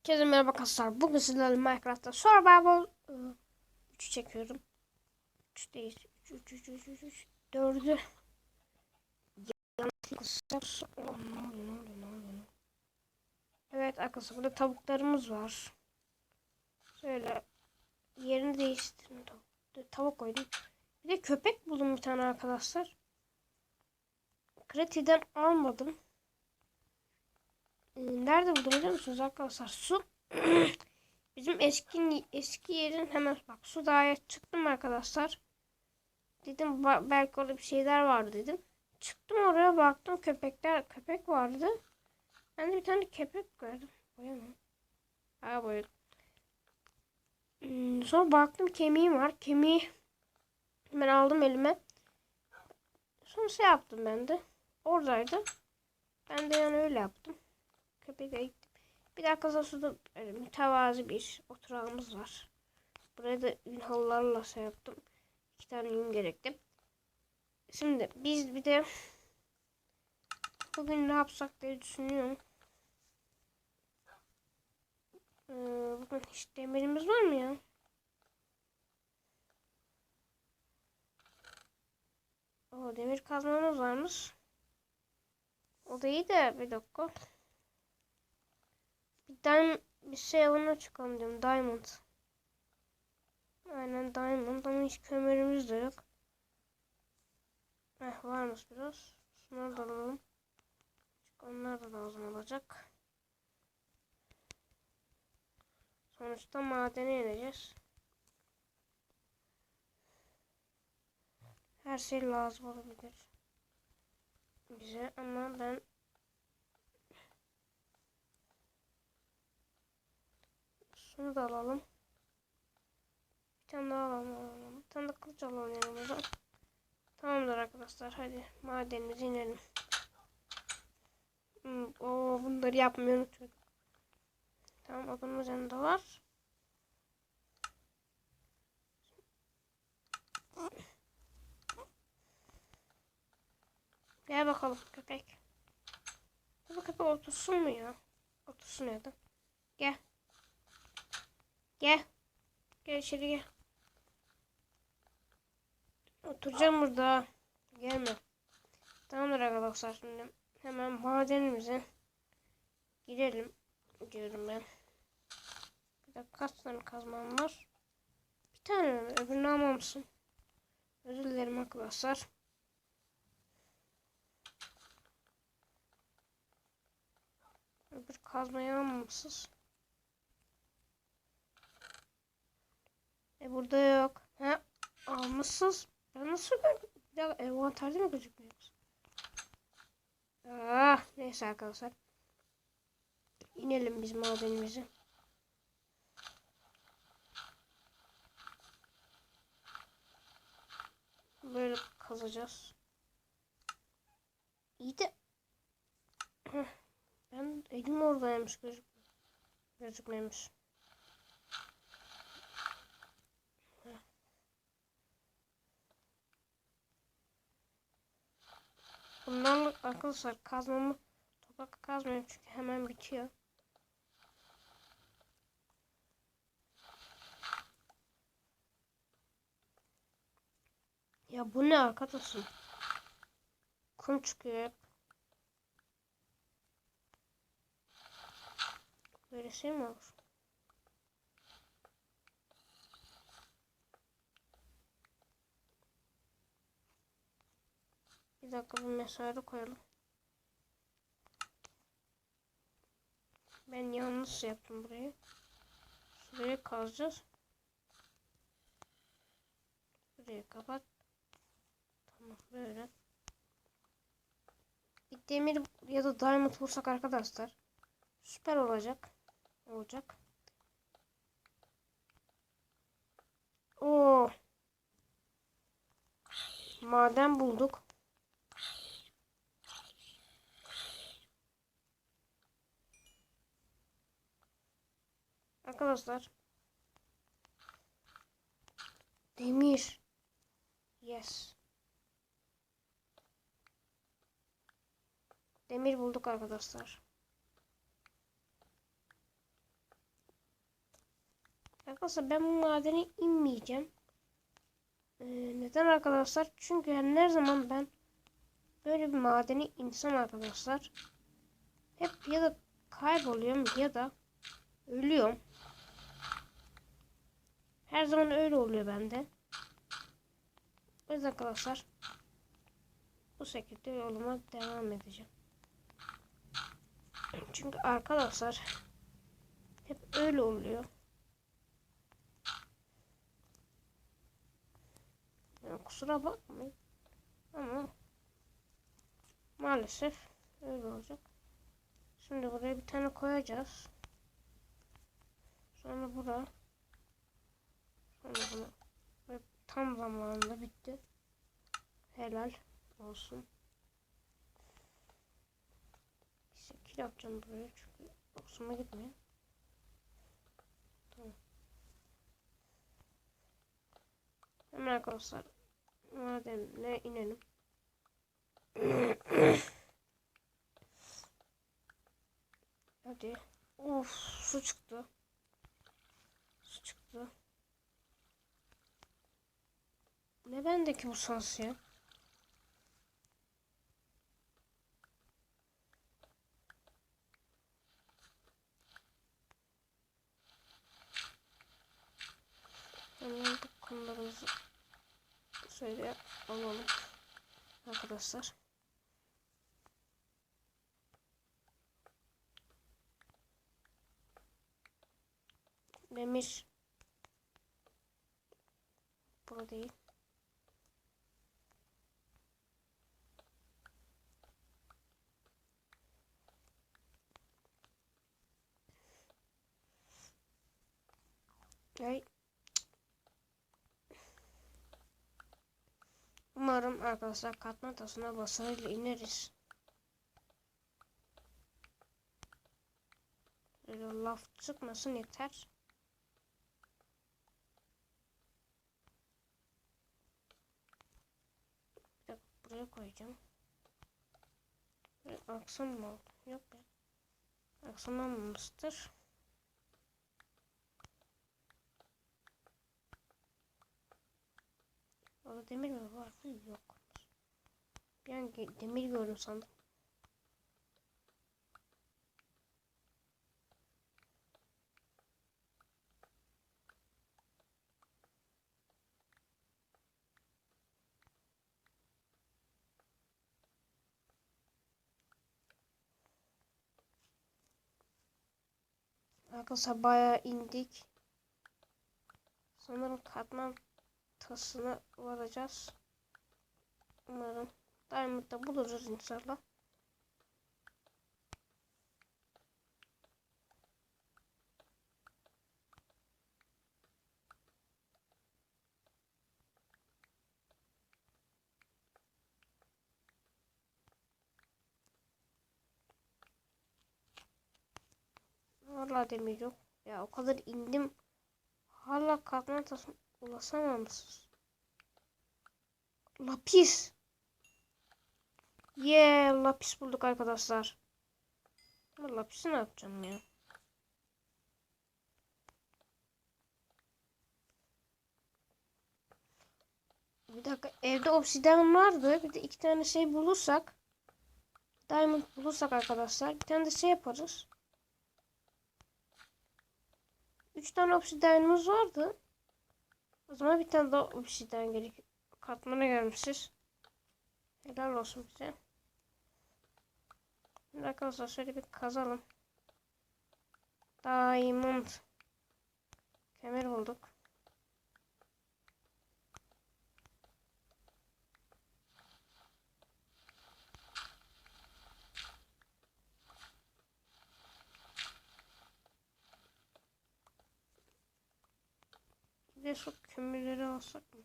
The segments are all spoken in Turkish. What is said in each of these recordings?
Herkese merhaba arkadaşlar. Bugün sizlerle Minecraft'ta Survival 3 çekiyorum. 3 değil. 3 3 3 3 3 3 4'ü Evet arkadaşlar burada tavuklarımız var. Şöyle yerini değiştirdim. Tavuk, tavuk koydum. Bir de köpek buldum bir tane arkadaşlar. Kreti'den almadım. Ee, Nerede buldum biliyor musunuz arkadaşlar? Su bizim eski eski yerin hemen bak su dağa çıktım arkadaşlar. Dedim "Ba- belki orada bir şeyler var dedim. Çıktım oraya baktım köpekler köpek vardı. Ben de bir tane köpek gördüm. Boya mı? Ha boya. Hmm, sonra baktım kemiği var. Kemiği ben aldım elime. Sonra şey yaptım ben de. Oradaydı. Ben de yani öyle yaptım. Köpeğe de gittim. Bir sonra şurada böyle mütevazi bir oturağımız var. Buraya da yün halılarla şey yaptım. İki tane yün gerekti. Şimdi biz bir de bugün ne yapsak diye düşünüyorum. Ee, bugün hiç demirimiz var mı ya? O demir kazmamız varmış. O da iyi de bir dakika. Bir tane bir şey ona çıkalım diyorum. Diamond. Aynen diamond ama hiç kömürümüz de yok. Eh varmış biraz. Şunları da alalım. Çünkü onlar da lazım olacak. Sonuçta madene ineceğiz. Her şey lazım olabilir. Bize ama ben Şunu da alalım. Bir tane daha alalım. alalım. Bir tane de kılıç alalım yanımıza. Tamamdır arkadaşlar. Hadi madenimize inelim. Hmm, Oo, bunları yapmayı unutuyordum. Tamam odamız yanında var. Gel bakalım köpek. Bu köpek otursun mu ya? Otursun ya da. Gel. Gel. Gel içeri gel. Oturacağım burada. Gelme. Tamamdır arkadaşlar şimdi. Hemen madenimize girelim diyorum ben. Bir de kaç tane kazmam var? Bir tane mi? Öbürünü almamışsın. Özür dilerim arkadaşlar. Öbür kazmayı almamışsınız. E burada yok. Ha almışsınız. Ben nasıl gördüm? Bir dakika envanterde mi gözükmüyor? Ah, neyse arkadaşlar. İnelim biz madenimize. Böyle kazacağız. İyi de ben elim oradaymış gözük gözükmemiş. Bundan arkadaşlar kazmamı toprak kazmıyorum çünkü hemen bitiyor. Ya bu ne arkadaşım? Kum çıkıyor hep. Böyle şey mi olur? Bir dakika bir mesajı koyalım. Ben yanlış yaptım burayı. Şurayı kazacağız. Burayı kapat. Tamam böyle. Bir demir ya da diamond vursak arkadaşlar. Süper olacak. Olacak. Oo. Maden bulduk. Arkadaşlar. Demir. Yes. Demir bulduk arkadaşlar. Arkadaşlar ben bu madene inmeyeceğim. Ee, neden arkadaşlar? Çünkü her zaman ben böyle bir madene insem arkadaşlar hep ya da kayboluyorum ya da ölüyorum. Her zaman öyle oluyor bende. O yüzden arkadaşlar bu şekilde yoluma devam edeceğim. Çünkü arkadaşlar hep öyle oluyor. Yani kusura bakmayın. Ama maalesef öyle olacak. Şimdi buraya bir tane koyacağız. Sonra bura. Ve tam zamanında bitti. Helal olsun. Bir şekil yapacağım buraya çünkü hoşuma gitmiyor. Tamam. Hemen arkadaşlar madenle inelim. Hadi. Of su çıktı. Su çıktı. Ne bendeki bu sans ya? Hemen konularımızı şöyle alalım arkadaşlar. Demir. Burada değil. Ay. Umarım arkadaşlar katman tasına başarıyla ineriz. Böyle laf çıkmasın yeter. Buraya koyacağım. Böyle aksam mı oldu? Yok be. Aksamamamıştır. Orada demir mi vardı? Yok. Bir an demir gördüm sandım. Arkadaşlar bayağı indik. Sanırım katman tasına varacağız. Umarım Diamond'da buluruz inşallah. Hala demir yok. Ya o kadar indim. Hala katman tasına ulaşamamışız. Lapis. Yeah, lapis bulduk arkadaşlar. Ama lapisi ne yapacağım ya? Bir dakika evde obsidian vardı. Bir de iki tane şey bulursak. Diamond bulursak arkadaşlar. Bir tane de şey yaparız. Üç tane obsidianımız vardı. O zaman bir tane daha obsidian gerek. Katmana gelmişiz. Helal olsun bize. Şimdi arkadaşlar şöyle bir kazalım. Diamond. Kemer bulduk. Bir de şu kömürleri alsak mı?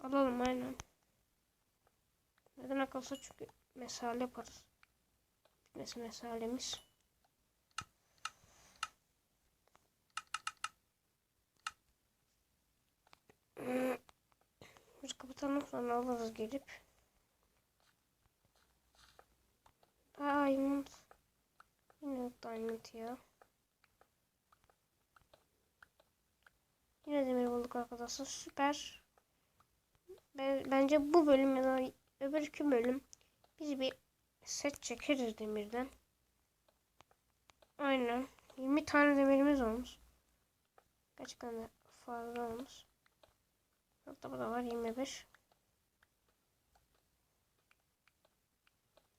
Alalım aynen. Neden akılsa çünkü mesale yaparız. Bitmesi mesalemiz. Biz kapatalım sonra alırız gelip. Diamond. Yine diamond ya. Yine demir bulduk arkadaşlar. Süper. Ben, bence bu bölüm ya da öbür iki bölüm biz bir set çekeriz demirden. Aynen. 20 tane demirimiz olmuş. Gerçekten de fazla olmuş. Hatta bu da var 25.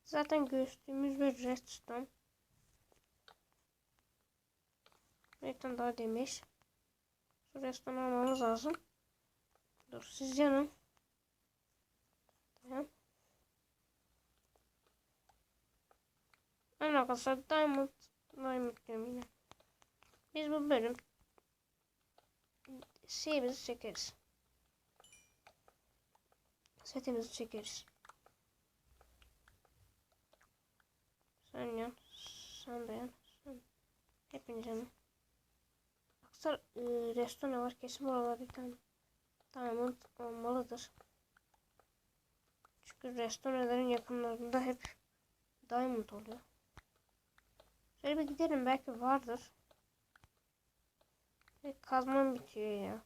Zaten göğüslüğümüz bir redstone. Tane daha demir. Şu redstone almamız lazım. Dur siz yanın. Tamam. Aynen arkadaşlar diamond diamond diyorum yine. Biz bu bölüm şeyimizi çekeriz. Setimizi çekeriz. Sen yan. Sen yan. Sen. Hepiniz yanın. Aksar e, restoran var. Kesin buralarda bir tane diamond olmalıdır. Çünkü restoranların yakınlarında hep diamond oluyor. Şöyle bir gidelim belki vardır. E, kazmam bitiyor ya.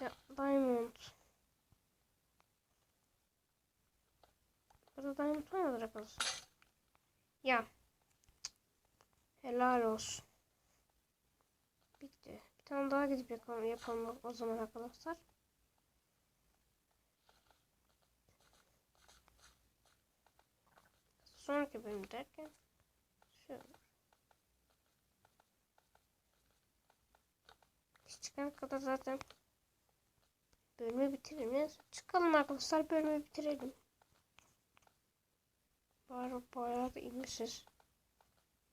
Ya diamond. Burada diamond mıdır arkadaşlar? Ya. Helal olsun. Tane daha gidip yapalım, yapalım o zaman arkadaşlar. Sonraki bölüm derken şöyle. İş çıkana kadar zaten bölümü. Neyse, çıkalım arkadaşlar bölümü bitirelim. Bayağı, bayağı da inmişiz.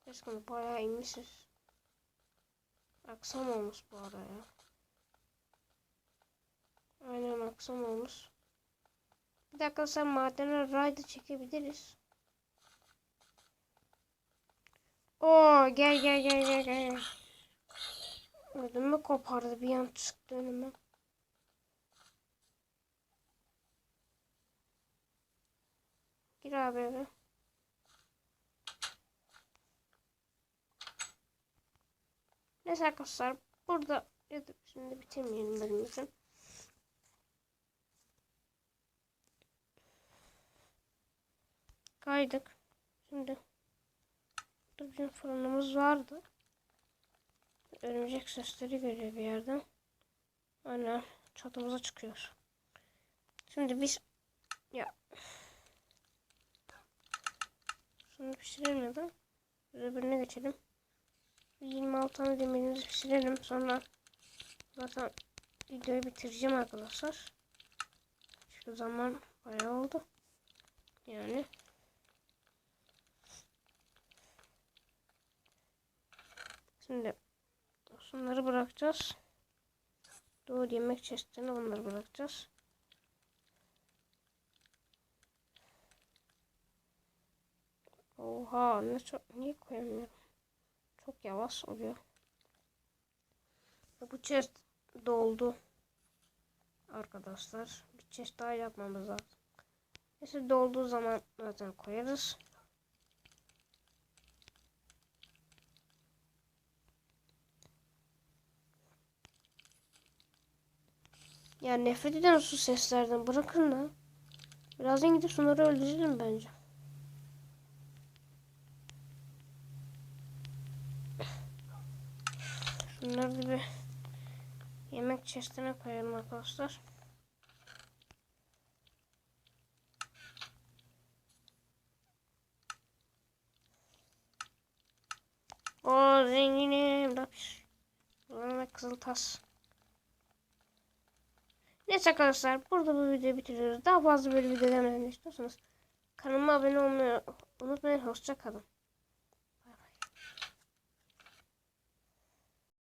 Resmen bayağı inmişiz. Akşam olmuş bu ara ya. Aynen akşam olmuş. Bir dakika sen madene rayda çekebiliriz. Oo gel gel gel gel gel. Ödümü kopardı bir an çıktı önüme. Gir abi eve. Neyse arkadaşlar burada ya da şimdi bitirmeyelim bölümümüzü. Kaydık. Şimdi burada bizim fırınımız vardı. Örümcek sesleri geliyor bir yerden. Aynen çatımıza çıkıyor. Şimdi biz ya şunu pişirelim ya da öbürüne geçelim. 26 tane demirimizi pişirelim. Sonra zaten videoyu bitireceğim arkadaşlar. Şu zaman bayağı oldu. Yani Şimdi şunları bırakacağız. Doğru yemek çeşitlerini onları bırakacağız. Oha ne çok niye koyamıyorum? Çok yavaş oluyor. Bu chest doldu. Arkadaşlar bir chest daha yapmamız lazım. Neyse dolduğu zaman zaten koyarız. Ya nefret ediyorum su seslerden. Bırakın da. Birazdan gidip şunları öldürelim bence. Şunları da bir yemek çeşitine koyalım arkadaşlar. O zenginim. Lapis. Ve kızıl tas. Neyse arkadaşlar burada bu videoyu bitiriyoruz. Daha fazla böyle video demelerini istiyorsanız kanalıma abone olmayı unutmayın. Hoşça kalın.